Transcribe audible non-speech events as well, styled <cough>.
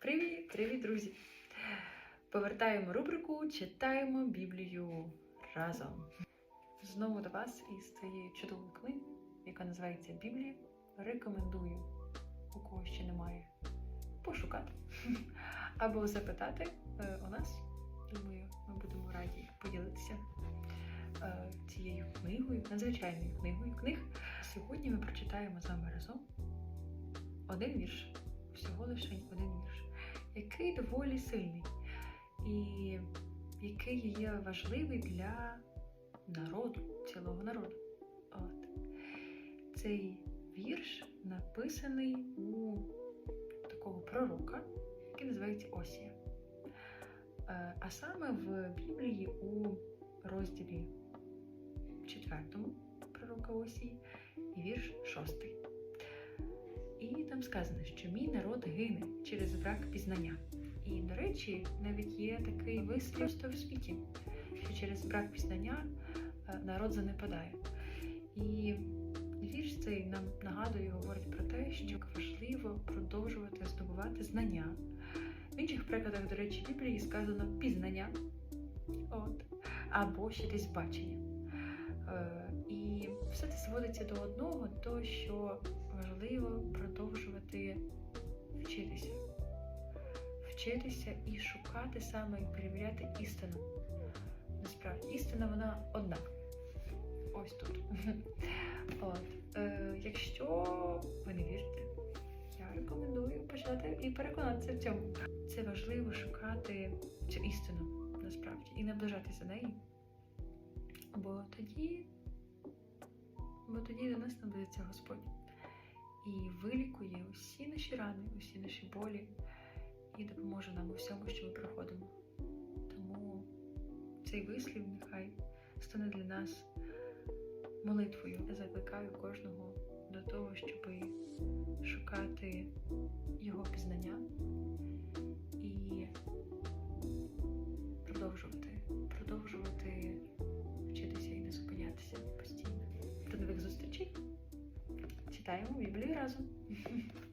Привіт, привіт, друзі! Повертаємо рубрику Читаємо Біблію разом. Знову до вас із цією чудовою книгою, яка називається Біблія. Рекомендую, у кого ще немає, пошукати <laughs> або запитати е, у нас. Думаю, ми будемо раді поділитися е, цією книгою, надзвичайною книгою книг. Сьогодні ми прочитаємо з вами разом один вірш, всього лише один вірш, який доволі сильний і який є важливий для народу, цілого народу. От. Цей вірш написаний у такого пророка, який називається Осія. Е, А саме в Біблії у розділі 4 пророка Осії і вірш 6. Там сказано, що мій народ гине через брак пізнання. І, до речі, навіть є такий вислів в світі, що через брак пізнання е, народ занепадає. І вірш цей нам нагадує, говорить про те, що важливо продовжувати здобувати знання. В інших прикладах, до речі, Біблії сказано пізнання, от, або ще десь бачення. І все це зводиться до одного, то що важливо продовжувати вчитися. Вчитися і шукати саме і перевіряти істину. Насправді, істина вона одна. Ось тут. <laughs> От. Е, якщо ви не вірите, я рекомендую почати і переконатися в цьому. Це важливо шукати цю істину насправді і наближатися до неї. Бо тоді, бо тоді до нас наблизиться Господь і вилікує усі наші рани, усі наші болі і допоможе нам у всьому, що ми проходимо. Тому цей вислів нехай стане для нас молитвою. Я закликаю кожного до того, щоб шукати його пізнання і продовжувати, продовжувати Читаємо Біблію разом! <laughs>